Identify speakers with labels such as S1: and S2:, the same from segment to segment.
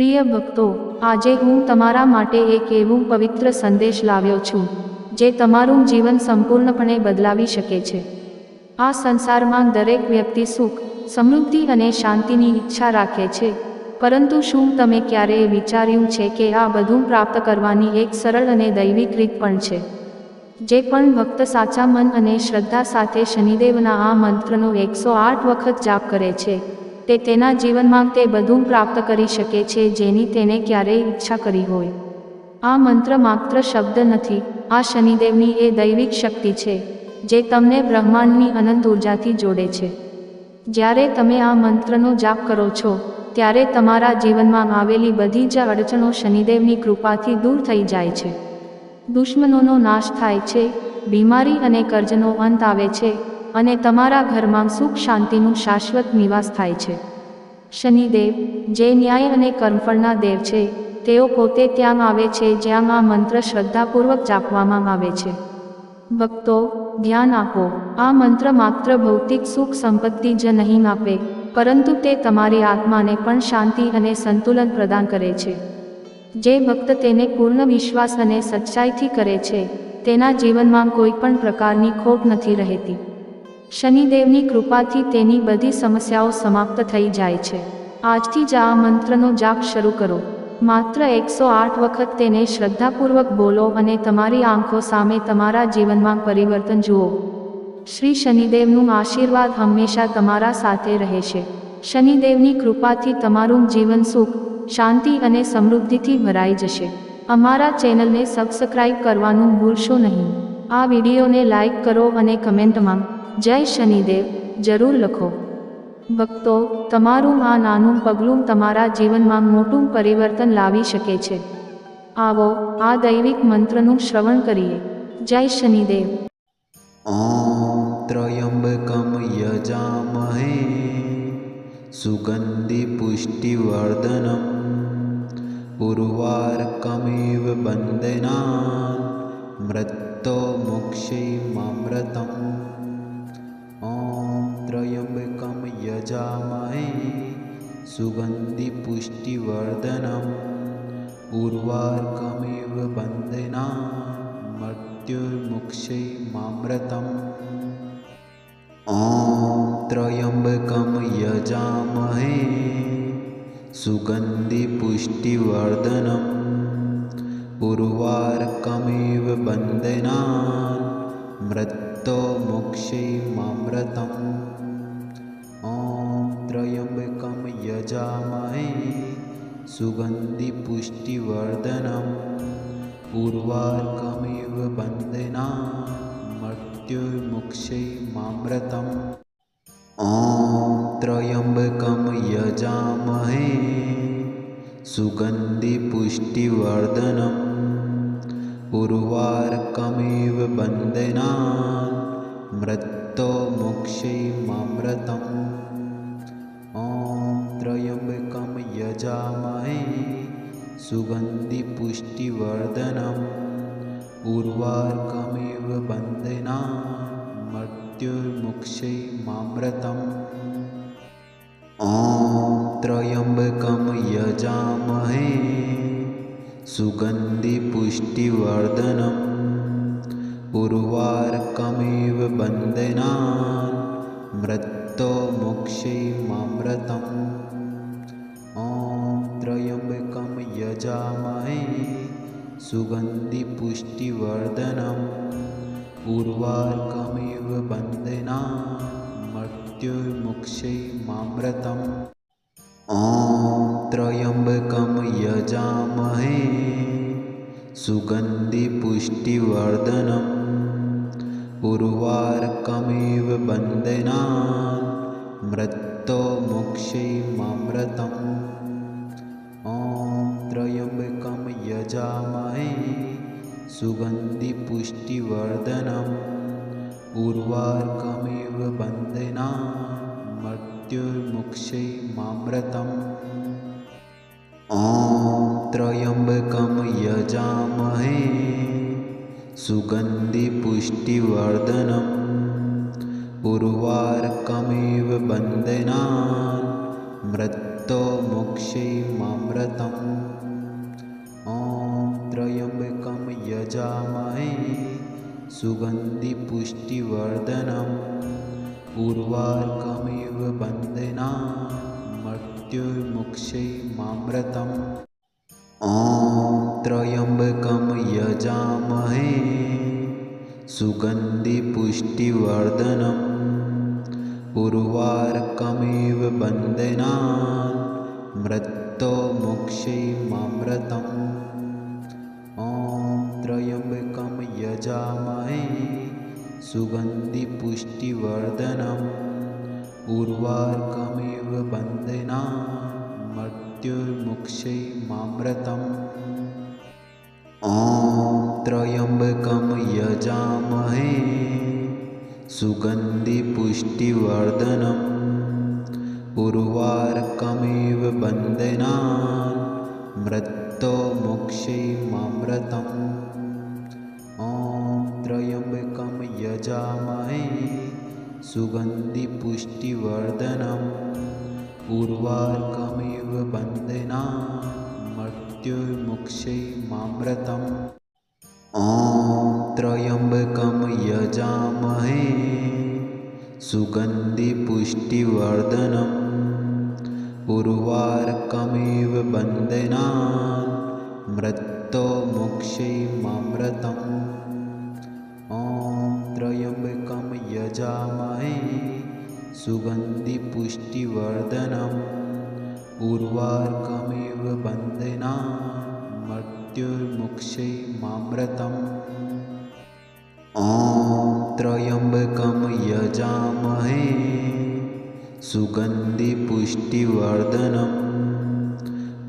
S1: પ્રિય ભક્તો, આજે હું તમારા માટે એક એવું પવિત્ર સંદેશ લાવ્યો છું, જે તમારું જીવન સંપૂર્ણપણે બદલાવી શકે છે. આ સંસારમાં દરેક વ્યક્તિ સુખ, સમૃદ્ધિ અને શાંતિની ઈચ્છા રાખે છે, પરંતુ શું તમે ક્યારેય વિચાર્યું છે કે આ બધું પ્રાપ્ત કરવાની એક સરળ અને દૈવિક રીત પણ છે? જે પણ ભક્ત સાચા મન અને શ્રદ્ધા સાથે શનિદેવના આ મંત્રનો એકસો આઠ વખત જાપ કરે છે તે તેના જીવનમાં તે બધું પ્રાપ્ત કરી શકે છે જેની તેને ક્યારેય ઈચ્છા કરી હોય. આ મંત્ર માત્ર શબ્દ નથી, આ શનિદેવની એ દૈવિક શક્તિ છે, જે તમને બ્રહ્માંડની અનંત ઉર્જાથી જોડે છે. જ્યારે તમે આ મંત્રનો જાપ કરો છો, ત્યારે તમારા જીવનમાં આવેલી બધી જ અડચણો શનિદેવની કૃપાથી દૂર થઈ જાય છે. દુશ્મનોનો નાશ થાય છે, બીમારી અને કર્જનો અંત આવે છે અને તમારા ઘરમાં સુખ શાંતિનું શાશ્વત નિવાસ થાય છે. શનિદેવ, જે ન્યાય અને કર્મફળના દેવ છે, તેઓ પોતે ત્યાં આવે છે જ્યાં આ મંત્ર શ્રદ્ધાપૂર્વક જાપવામાં આવે છે. ભક્તો, ધ્યાન આપો, આ મંત્ર માત્ર ભૌતિક સુખ સંપત્તિ જ નહીં આપે, પરંતુ તે તમારી આત્માને પણ શાંતિ અને સંતુલન પ્રદાન કરે છે. જે ભક્ત તેને પૂર્ણ વિશ્વાસ અને સચ્ચાઈથી કરે છે, તેના જીવનમાં કોઈ પણ પ્રકારની ખોટ નથી રહેતી. શનિદેવની કૃપાથી તેની બધી સમસ્યાઓ સમાપ્ત થઈ જાય છે. આજથી જ આ મંત્રનો જાપ શરૂ કરો. માત્ર એકસો આઠ વખત તેને શ્રદ્ધાપૂર્વક બોલો અને તમારી આંખો સામે તમારા જીવનમાં પરિવર્તન જુઓ. શ્રી શનિદેવનું આશીર્વાદ હંમેશા તમારા સાથે રહેશે. શનિદેવની કૃપાથી તમારું જીવન સુખ, શાંતિ અને સમૃદ્ધિથી ભરાઈ જશે. અમારા ચેનલને સબસ્ક્રાઇબ કરવાનું ભૂલશો નહીં. આ વિડીયોને લાઇક કરો અને કમેન્ટમાં જય શનિદેવ, જરૂર લખો. ભક્તો, તમારું આ નાનું પગલું તમારા જીવનમાં મોટું પરિવર્તન લાવી શકે છે. આવો, આ દૈવિક મંત્રનું શ્રવણ કરીએ. જય શનિદેવ.
S2: ઓમ ત્રયંબકમ યજામહે, સુગંધિ પુષ્ટિવર્ધનમ ઉર્વાર્કમિવ બંદના મૃત્તો મોક્ષૈમૃતમ त्र्यम्बकं यजामहे सुगन्धिपुष्टिवर्धनम् उर्वार्कमिव बन्धनान् मृत्युर्मुक्षे मामृतम् ॐ त्र्यम्बकं यजामहे सुगन्धिपुष्टिवर्धनम् उर्वार्कमिव बन्धनान् मृत्यो मोक्षे मामृतम् सुगन्धिपुष्टिवर्धनम् उर्वार्कमिव बन्धनान् मृत्युर्मुक्षे मामृतम् ॐ त्र्यम्बकं यजामहे सुगन्धिपुष्टिवर्धनम् उर्वार्कमिव बन्धनान् मृत्यो मोक्षे मामृतम् यजामहे सुगन्धिपुष्टिवर्धनम् उर्वार्कमिव बन्धनान् मृत्युर्मुक्षे मामृतम् ॐ त्र्यम्बकं यजामहे सुगन्धिपुष्टिवर्धनम् उर्वार्कमिव बन्धनान् मृत्यो मोक्षे मामृतम् यजामहे सुगन्धिपुष्टिवर्धनम् उर्वार्कमिव बन्धनान् मृत्युर्मुक्षे मामृतम् ॐ त्र्यम्बकं यजामहे सुगन्धिपुष्टिवर्धनम् उर्वार्कमिव बन्धनान् मृत्यो मोक्षे मामृतम् यजामहे सुगन्धिपुष्टिवर्धनम् उर्वार्कमिव बन्धनान् मृत्युर्मुक्षे मामृतम् ॐ त्र्यम्बकं यजामहे सुगन्धिपुष्टिवर्धनम् उर्वार्कमिव बन्धनान् मृत्यो मृत्तो मोक्षै मामृतम् यजामहे सुगन्धिपुष्टिवर्धनम् उर्वार्कमिव वन्दना मृत्युर्मुक्षै मामृतम् ॐ त्र्यम्बकं यजामहे सुगन्धिपुष्टिवर्धनम् उर्वार्कमिव वन्दना मृत्तो मोक्षै मामृतम् त्र्यम्बकं यजामहे सुगन्धिपुष्टिवर्धनम् उर्वार्कमिव वन्दना मृत्युर्मुक्षै मामृतम् ॐ त्र्यम्बकं यजामहे सुगन्धिपुष्टिवर्धनम् उर्वार्कमिव वन्दना मृत्तो मोक्षै यजामहे सुगन्धिपुष्टिवर्धनम् उर्वार्कमिव वन्दना मृत्युर्मुक्षै मामृतम् ॐ त्र्यम्बकं यजामहे सुगन्धिपुष्टिवर्धनम् उर्वार्कमिव वन्दना मृत्तो मोक्षै मामृतम् यजामहे सुगन्धिपुष्टिवर्धनम् उर्वार्कमिव वन्दना मृत्युर्मुक्षै मामृतम् ॐ त्र्यम्बकं यजामहे सुगन्धिपुष्टिवर्धनम्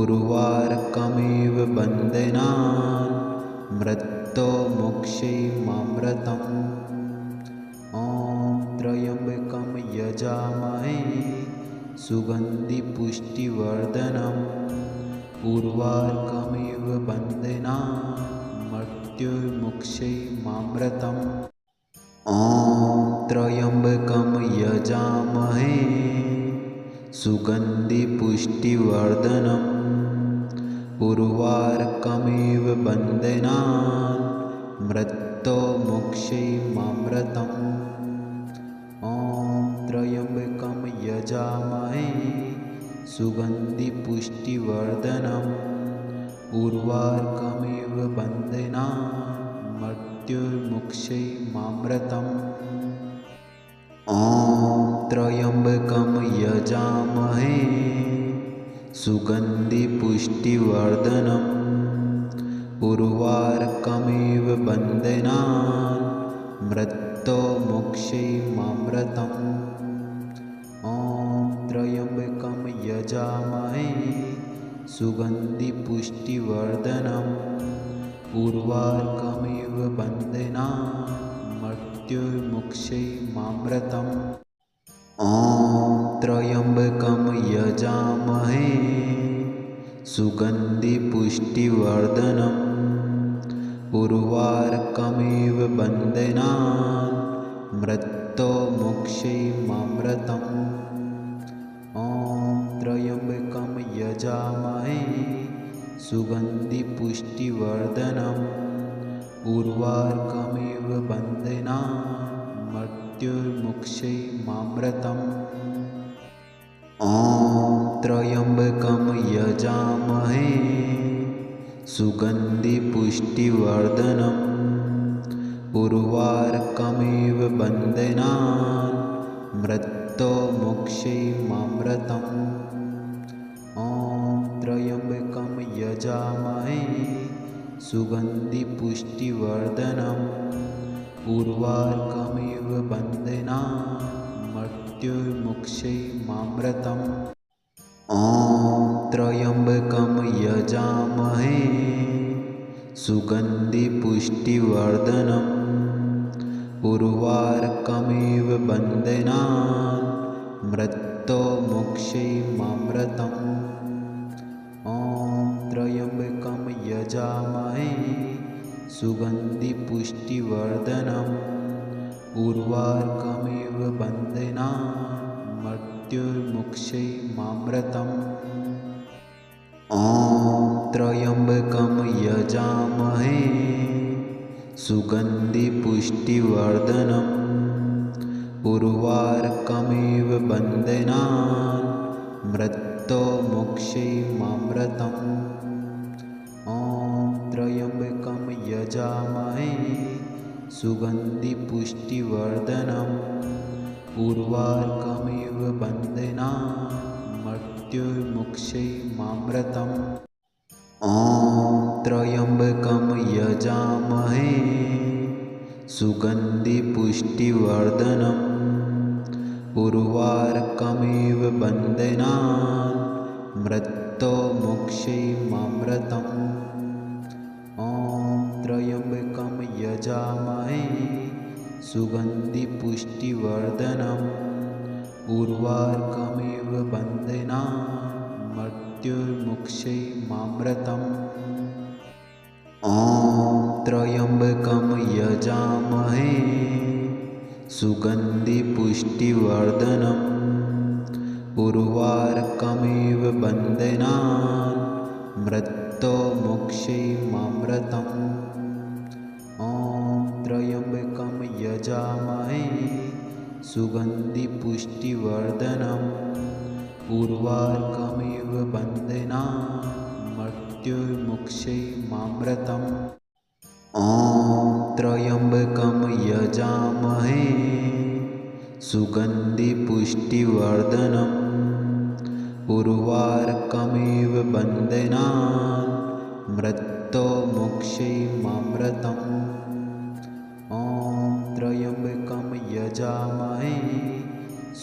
S2: उर्वार्कमिव वन्दना मृत्तो मोक्षै मामृतम् सुगन्धिपुष्टिवर्धनम् उर्वार्कमिव वन्दना मृत्युर्मुक्षै मामृतम् ॐ त्र्यम्बकं यजामहे सुगन्धिपुष्टिवर्धनम् उर्वार्कमिव वन्दना मृत्तो मोक्षै मामृतम् ॐ त्र्यम्बकं यजामहे सुगन्धिपुष्टिवर्धनम् उर्वार्कमिव वन्दना मृत्युर्मुक्षै मामृतम् ॐ त्र्यम्बकं यजामहे सुगन्धिपुष्टिवर्धनम् उर्वार्कमिव वन्दना मृत्तो मोक्षै मामृतम् सुगन्धिपुष्टिवर्धनम् उर्वार्कमिव वन्दना मृत्युर्मुक्षै मामृतम्। ॐ त्र्यम्बकं यजामहे सुगन्धिपुष्टिवर्धनम् उर्वार्कमिव वन्दना मृत्तो मोक्षै मामृतम् यजामहे सुगन्धिपुष्टिवर्धनम् उर्वार्कमिव वन्दना मृत्युर्मुक्षै मामृतम्। ॐ त्र्यम्बकं यजामहे सुगन्धिपुष्टिवर्धनम् उर्वार्कमिव वन्दना मृत्तो मोक्षै मामृतम् यजामहे सुगन्धिपुष्टिवर्धनम् उर्वार्कमिव वन्दना मृत्युर्मुक्षै मामृतम् ॐ त्र्यम्बकं यजामहे सुगन्धिपुष्टिवर्धनम् उर्वार्कमिव वन्दना मृत्तो यजामहे सुगन्धिपुष्टिवर्धनम् उर्वार्कमिव वन्दना मृत्युर्मुक्षै मामृतम् ॐ त्र्यम्बकं यजामहे सुगन्धिपुष्टिवर्धनम् उर्वार्कमिव बन्धनान् मृत्योर्मुक्षै मामृतम् ॐ त्र्यम्बकं यजामहे। सुगन्धिपुष्टिवर्धनम् उर्वार्कमिव बन्धनान् मृत्युर्मुक्षै मामृतम्। ॐ त्र्यम्बकं यजामहे। सुगन्धिपुष्टिवर्धनम् उर्वार्कमिव बन्धनान् मृत्योर्मुक्षै मामृतम्। ॐ त्र्यम्बकं यजामहे सुगन्धिपुष्टिवर्धनम् उर्वार्कमिव बन्धनान् मृत्युर्मुक्षै मामृतम् ॐ त्र्यम्बकं यजामहे सुगन्धिपुष्टिवर्धनम् उर्वार्कमिव बन्धनान् मृत्योर्मुक्षै मामृतम् यजामहे सुगन्धिपुष्टिवर्धनम् उर्वार्कमिव बन्धनान् मृत्युर्मुक्षै मामृतम्। ॐ त्र्यम्बकं यजामहे सुगन्धिपुष्टिवर्धनम् उर्वार्कमिव बन्धनान् मृत्योर्मुक्षै मामृतम्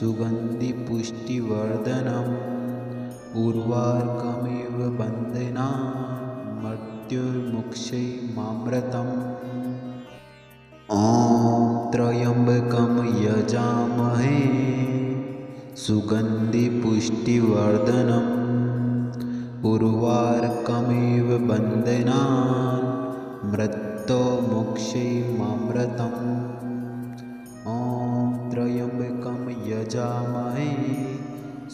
S2: सुगन्धिपुष्टिवर्धनम्। उर्वार्कमिव बन्धनान् मृत्युर्मुक्षै मामृतम् ॐ त्र्यम्बकं यजामहे। सुगन्धिपुष्टिवर्धनम्। उर्वार्कमिव बन्धनान् मृत्योर्मुक्षै मामृतम्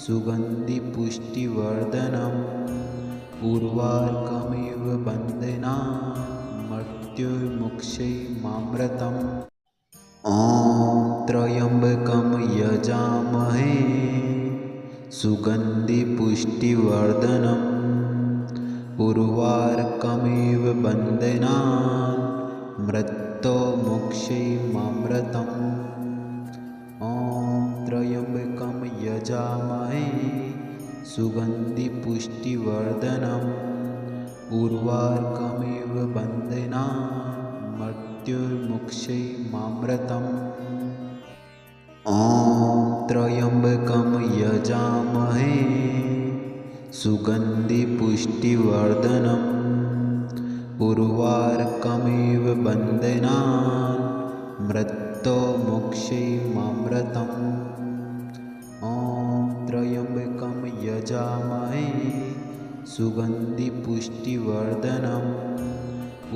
S2: सुगन्धिपुष्टिवर्धनम्। उर्वार्कमिव बन्धनान् मृत्युर्मुक्षै मामृतम्। ॐ त्र्यम्बकं यजामहे सुगन्धिपुष्टिवर्धनम्। उर्वार्कमिव बन्धनान् मृत्योर्मुक्षै मामृतम्। ॐ त्र्यम्बकं यजामहे सुगन्धिपुष्टिवर्धनम्। उर्वार्कमिव बन्धनान् मृत्युर्मुक्षै मामृतम् ॐ त्र्यम्बकं यजामहे। सुगन्धिपुष्टिवर्धनम्। उर्वार्कमिव बन्धनान् मृत्योर्मुक्षै मामृतम् यजामहे सुगन्धिपुष्टिवर्धनम्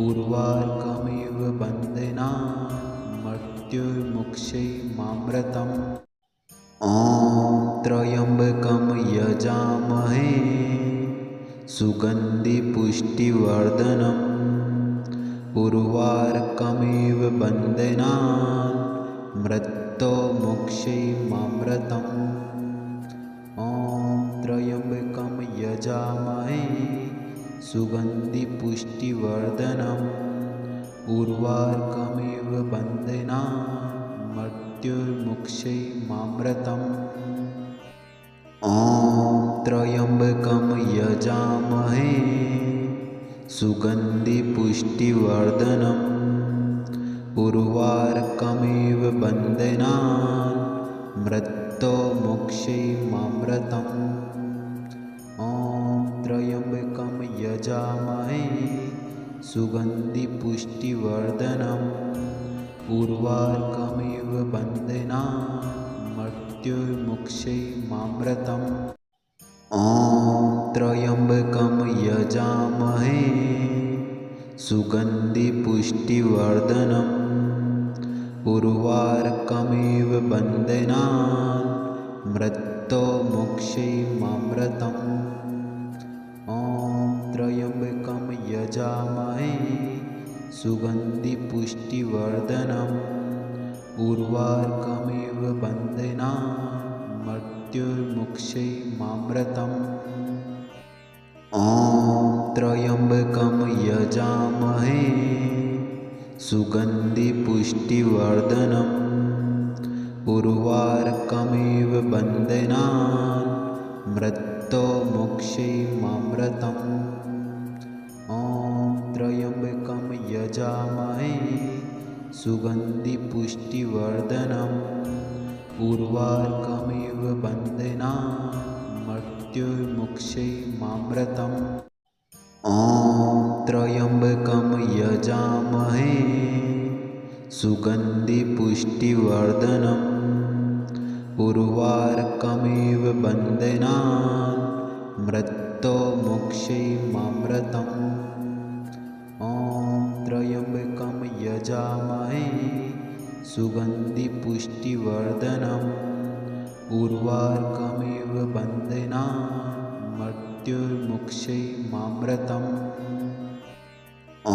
S2: उर्वार्कमिव बन्धनान् मृत्युर्मुक्षै मामृतम्। ॐ त्र्यम्बकं यजामहे सुगन्धिपुष्टिवर्धनम् उर्वार्कमिव बन्धनान् मृत्योर्मुक्षै मामृतम् त्र्यम्बकं यजामहे सुगन्धिपुष्टिवर्धनम् उर्वार्कमिव बन्धनान् मृत्युर्मुक्षै मामृतम् ॐ त्र्यम्बकं यजामहे सुगन्धिपुष्टिवर्धनम् उर्वार्कमिव बन्धनान् मृत्योर्मुक्षै मामृतम् सुगन्धिपुष्टिवर्धनम्। उर्वार्कमिव बन्धनान् मृत्युर्मुक्षै मामृतम् ॐ त्र्यम्बकं यजामहे। सुगन्धिपुष्टिवर्धनम्। उर्वार्कमिव बन्धनान् मृत्युर्मुक्षै मृत्तो मोक्षै मामृतम् यजामहे सुगन्धिपुष्टिवर्धनम् उर्वार्कमिव मृत्युर्मुक्षै मामृतम् ॐ त्र्यम्बकं यजामहे सुगन्धिपुष्टिवर्धनम् उर्वार्कमिव बन्धनान् मृत्तो मोक्षै मामृतम् यजामहे सुगन्धिपुष्टिवर्धनम् उर्वार्कमिव बन्धनान् मृत्युर्मुक्षै मामृतम्। ॐ त्र्यम्बकं यजामहे सुगन्धिपुष्टिवर्धनम् उर्वार्कमिव बन्धनान् मृत्तो मोक्षै मामृतम् यजामहे सुगन्धिपुष्टिवर्धनम् उर्वार्कमिव बन्धनान् मृत्युर्मुक्षै मामृतम् ॐ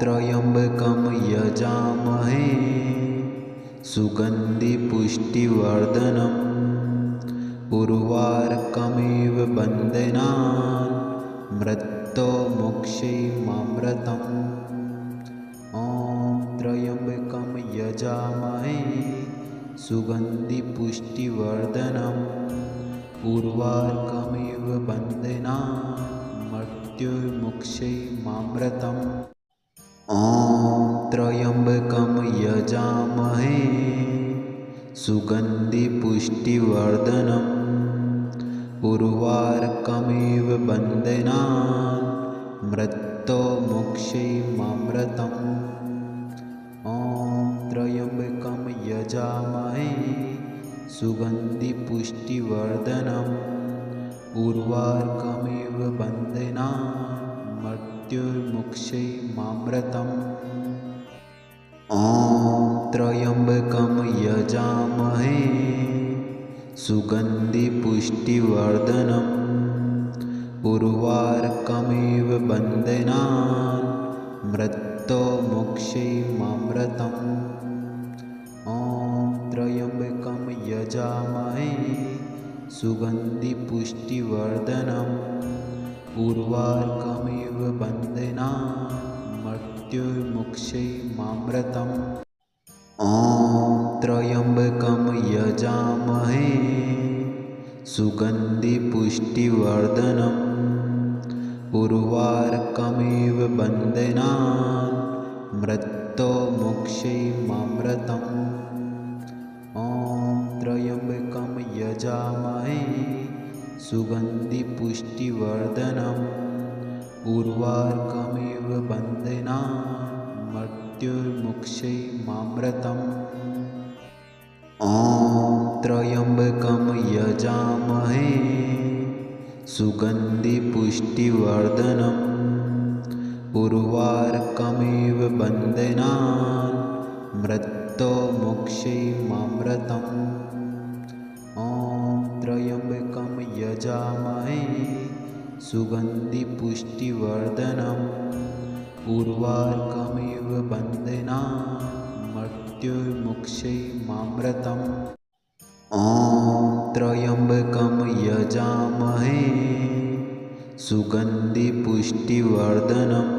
S2: त्र्यम्बकं यजामहे सुगन्धिपुष्टिवर्धनम् उर्वार्कमिव बन्धनान् मृत्तो मोक्षै मामृतम् त्र्यम्बकं यजामहे सुगन्धिपुष्टिवर्धनम् उर्वार्कमिव बन्धनान् मृत्युर्मुक्षै मामृतम् ॐ त्र्यम्बकं यजामहे सुगन्धिपुष्टिवर्धनम् उर्वार्कमिव बन्धनान् मृत्तो मोक्षै मामृतम् यजामहे सुगन्धिपुष्टिवर्धनम्। उर्वार्कमिव बन्धनान् मृत्युर्मुक्षै मामृतम् ॐ त्र्यम्बकं यजामहे सुगन्धिपुष्टिवर्धनम्। उर्वार्कमिव बन्धनान् मृत्तो मोक्षै यजामहे सुगन्धिपुष्टिवर्धनम् उर्वार्कमिव बन्धनान् मृत्युर्मुक्षै मामृतम्। ॐ त्र्यम्बकं यजामहे सुगन्धिपुष्टिवर्धनम् उर्वार्कमिव बन्धनान् मृत्तो मोक्षै यजामहे सुगन्धिपुष्टिवर्धनम् उर्वार्कमिव बन्धनान् मृत्युर्मुक्षै मामृतम् ॐ त्र्यम्बकं यजामहे सुगन्धिपुष्टिवर्धनम् उर्वार्कमिव बन्धनान् मृत्तो मोक्षै यजामहे सुगन्धिपुष्टिवर्धनम् उर्वार्कमिव बन्धनान् मृत्युर्मुक्षै मामृतम्। ॐ त्र्यम्बकं यजामहे सुगन्धिपुष्टिवर्धनम्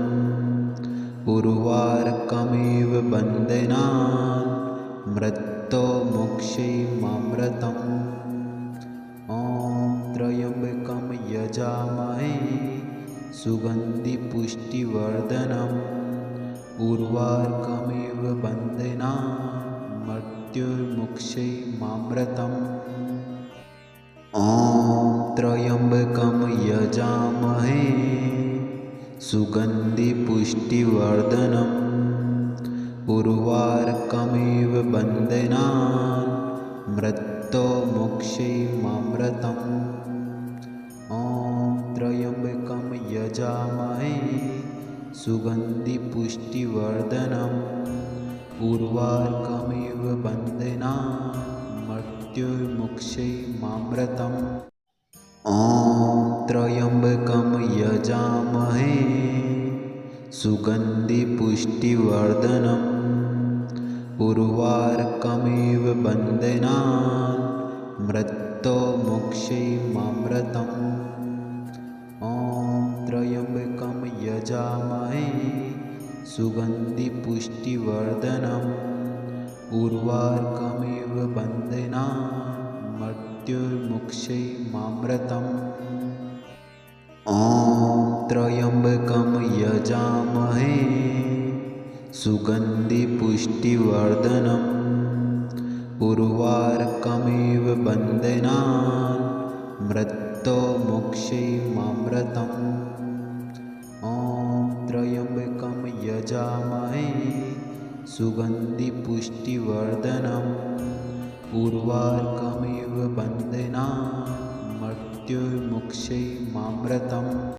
S2: उर्वार्कमिव बन्धनान् मृत्तो मोक्षै यजामहे सुगन्धिपुष्टिवर्धनम् उर्वार्कमिव बन्धनान् मृत्युर्मुक्षै मामृतम् ॐ त्र्यम्बकं यजामहे सुगन्धिपुष्टिवर्धनम् उर्वार्कमिव बन्धनान् मृत्तो मोक्षै मामृतम् सुगन्धिपुष्टिवर्धनम् उर्वार्कमिव बन्धनान् मृत्युर्मुक्षै मामृतम् ॐ त्र्यम्बकं यजामहे सुगन्धिपुष्टिवर्धनम् उर्वार्कमिव बन्धनान् मृत्योर्मुक्षै मामृतम् ॐ त्र्यम्बकं यजामहे सुगन्धिपुष्टिवर्धनम्। उर्वार्कमिव बन्धनान् मृत्युर्मुक्षै मामृतम् ॐ त्र्यम्बकं यजामहे। सुगन्धिपुष्टिवर्धनम्। उर्वार्कमिव बन्धनान् मृत्योर्मुक्षै मामृतम् यजामहे सुगन्धिपुष्टिवर्धनम् उर्वार्कमिव बन्धनान् मृत्युर्मुक्षै मामृतम्